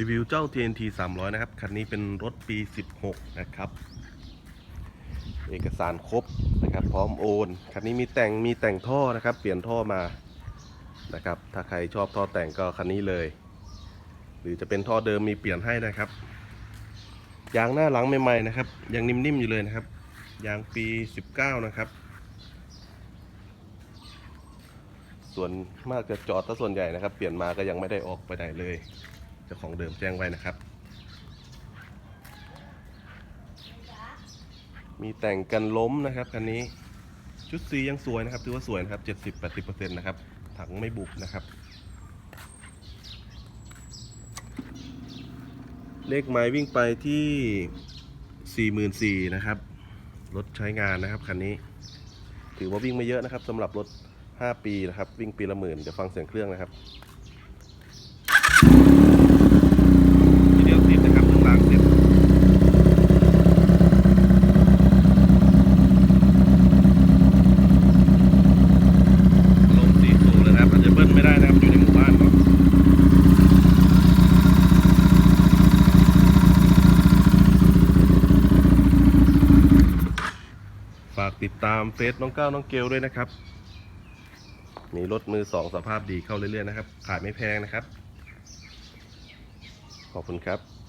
รีวิวเจ้า TNT 300 นะครับ คันนี้เป็นรถปี 16 นะครับ เอกสารครบนะครับ พร้อมโอน คันนี้มีแต่งมีแต่งท่อนะครับ เปลี่ยนท่อมานะครับ ถ้าใครชอบท่อแต่งก็คันนี้เลย หรือจะเป็นท่อเดิมมีเปลี่ยนให้นะครับ ยางหน้าหลังใหม่ๆนะครับ ยังนิ่มๆอยู่เลยนะครับ ยางปี 19 นะครับ ส่วนมากจะจอดถ้าส่วนใหญ่นะครับ เปลี่ยนมาก็ยังไม่ได้ออกไปไหนเลย เจ้าของเดิมแจ้งไว้นะครับ มีแต่งกันล้มนะครับคันนี้ชุดสียังสวยนะครับถือว่าสวยนะครับ 70-80%นะครับถังไม่บุบนะครับ เลขไม้วิ่งไปที่ 44,000นะครับ รถใช้งานนะครับคันนี้ ถือว่าวิ่งไม่เยอะนะครับสำหรับรถ 5 ปีนะครับ วิ่งปีละหมื่นเดี๋ยวฟังเสียงเครื่องนะครับทีเดียวติดนะครับเครื่องล้างเสร็จลงสีสูงเลยนะครับอาจจะเบิ้ลไม่ได้นะครับอยู่ในหมู่บ้านเนาะ ฝากติดตามเฟซน้องก้าวน้องเกลด้วยนะครับมีรถมือสองสภาพดีเข้าเรื่อยๆนะครับ ขายไม่แพงนะครับ ขอบคุณครับ